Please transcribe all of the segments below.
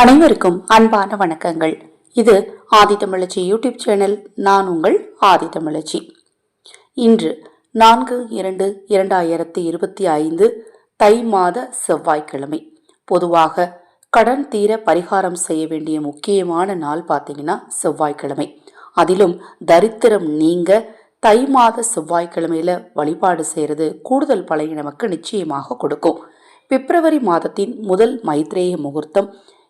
அனைவருக்கும் அன்பான வணக்கங்கள். இது ஆதி தமிழச்சி யூடியூப் சேனல். நான் உங்கள் ஆதி தமிழச்சி. இன்று நான்கு இரண்டு இரண்டாயிரத்தி இருபத்தி ஐந்து தை மாத செவ்வாய்க்கிழமை. பொதுவாக கடன் தீர பரிகாரம் செய்ய வேண்டிய முக்கியமான நாள் பார்த்தீங்கன்னா செவ்வாய்க்கிழமை. அதிலும் தரித்திரம் நீங்க தை மாத செவ்வாய்க்கிழமையில வழிபாடு செய்கிறது கூடுதல் பலனை நமக்கு நிச்சயமாக கொடுக்கும். பிப்ரவரி மாதத்தின் முதல் மைத்ரேய முகூர்த்தம்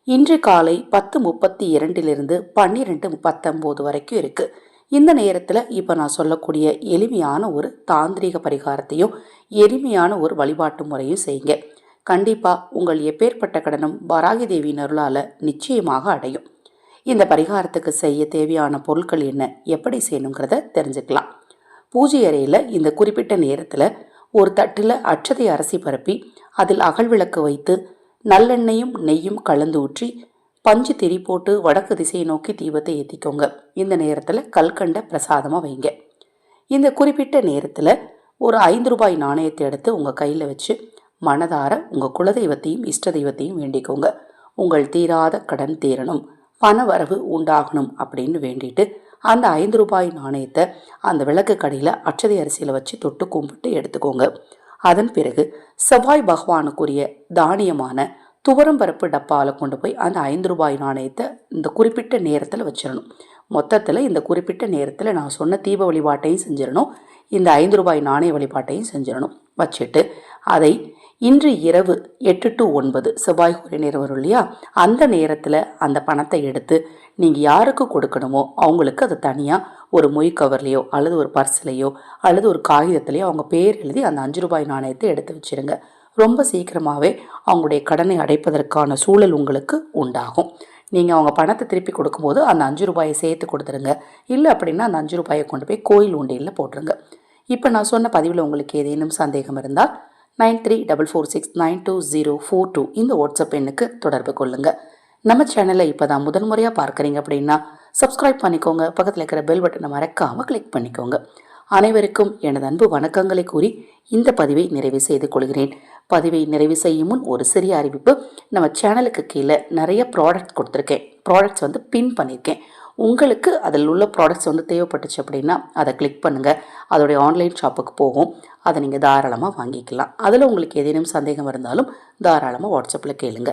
இன்று காலை பத்து முப்பத்தி இரண்டிலிருந்து பன்னிரெண்டு பத்தொம்போது வரைக்கும் இருக்கு. இந்த நேரத்தில் இப்போ நான் சொல்லக்கூடிய எளிமையான ஒரு தாந்திரிக பரிகாரத்தையும் எளிமையான ஒரு வழிபாட்டு முறையும் செய்யுங்க. கண்டிப்பாக உங்கள் எப்பேற்பட்ட கடனும் வராகி தேவியின் அருளால் நிச்சயமாக அடையும். இந்த பரிகாரத்துக்கு செய்ய தேவையான பொருட்கள் என்ன எப்படி செய்யணுங்கிறத தெரிஞ்சுக்கலாம். பூஜை அறையில் இந்த குறிப்பிட்ட நேரத்தில் ஒரு தட்டில் அச்சதை அரிசி பரப்பி அதில் அகல் விளக்கு வைத்து நல்லெண்ணெயும் நெய்யும் கலந்து ஊற்றி பஞ்சு திரி போட்டு வடக்கு திசையை நோக்கி தீபத்தை ஏற்றிக்கோங்க இந்த நேரத்தில் கல்கண்டை பிரசாதமாக வைங்க. இந்த குறிப்பிட்ட நேரத்தில் ஒரு ஐந்து ரூபாய் நாணயத்தை எடுத்து உங்கள் கையில் வச்சு மனதார உங்கள் குலதெய்வத்தையும் இஷ்ட தெய்வத்தையும் வேண்டிக்கோங்க. உங்கள் தீராத கடன் தீரணும் பண வரவு உண்டாகணும் அப்படின்னு வேண்டிட்டு அந்த ஐந்து ரூபாய் நாணயத்தை அந்த விளக்கு கடையில் அட்சதை அரிசியில் வச்சு தொட்டு கும்பிட்டு எடுத்துக்கோங்க. அதன் பிறகு செவ்வாய் பகவானுக்குரிய தானியமான துவரம்பருப்பு டப்பாவில் கொண்டு போய் அந்த ஐந்து ரூபாய் நாணயத்தை இந்த குறிப்பிட்ட நேரத்தில் வச்சிடணும் மொத்தத்தில் இந்த குறிப்பிட்ட நேரத்தில் நான் சொன்ன தீப வழிபாட்டையும் செஞ்சிடணும் இந்த ஐந்து ரூபாய் நாணய வழிபாட்டையும் செஞ்சிடணும் வச்சுட்டு அதை இன்று இரவு எட்டு டு ஒன்பது செவ்வாய் கோரி நேரம் வரும் இல்லையா? அந்த நேரத்தில் அந்த பணத்தை எடுத்து நீங்கள் யாருக்கு கொடுக்கணுமோ அவங்களுக்கு அது தனியாக ஒரு மொய் கவர்லேயோ அல்லது ஒரு பர்ஸ்லேயோ அல்லது ஒரு காகிதத்துலேயோ அவங்க பேர் எழுதி அந்த அஞ்சு ரூபாய் நாணயத்தை எடுத்து வச்சுருங்க. ரொம்ப சீக்கிரமாகவே அவங்களுடைய கடனை அடைப்பதற்கான சூழல் உங்களுக்கு உண்டாகும். நீங்கள் அவங்க பணத்தை திருப்பி கொடுக்கும்போது அந்த அஞ்சு ரூபாயை சேர்த்து கொடுத்துருங்க. இல்லை அப்படின்னா அந்த அஞ்சு ரூபாயை கொண்டு போய் கோயில் உண்டியில் போட்டுருங்க. இப்போ நான் சொன்ன பதிவில் உங்களுக்கு ஏதேனும் சந்தேகம் இருந்தால் nine three double four six nine two zero four two இந்த வாட்ஸ்அப் எண்ணுக்கு தொடர்பு கொள்ளுங்கள் நம்ம சேனலை இப்போ தான் முதல் முறையாக பார்க்குறீங்க அப்படின்னா சப்ஸ்கிரைப் பண்ணிக்கோங்க. பக்கத்தில் இருக்கிற பெல் பட்டனை மறக்காமல் கிளிக் பண்ணிக்கோங்க. அனைவருக்கும் எனது அன்பு வணக்கங்களை கூறி இந்த பதிவை நிறைவு செய்து கொள்கிறேன். பதிவை நிறைவு செய்யும் முன் ஒரு சிறிய அறிவிப்பு. நம்ம சேனலுக்கு கீழே நிறைய ப்ராடக்ட் கொடுத்துருக்கேன். ப்ராடக்ட்ஸ் வந்து பின் பண்ணியிருக்கேன். உங்களுக்கு அதில் உள்ள ப்ராடக்ட்ஸ் வந்து தேவைப்பட்டுச்சு அப்படின்னா அதை கிளிக் பண்ணுங்கள் அதோடைய ஆன்லைன் ஷாப்புக்கு போகும். அதை நீங்கள் தாராளமாக வாங்கிக்கலாம். அதில் உங்களுக்கு ஏதேனும் சந்தேகம் இருந்தாலும் தாராளமாக வாட்ஸ்அப்பில் கேளுங்க.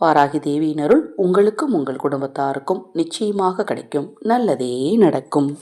வாராகி தேவியினருள் உங்களுக்கும் உங்கள் குடும்பத்தாருக்கும் நிச்சயமாக கிடைக்கும். நல்லதே நடக்கும்.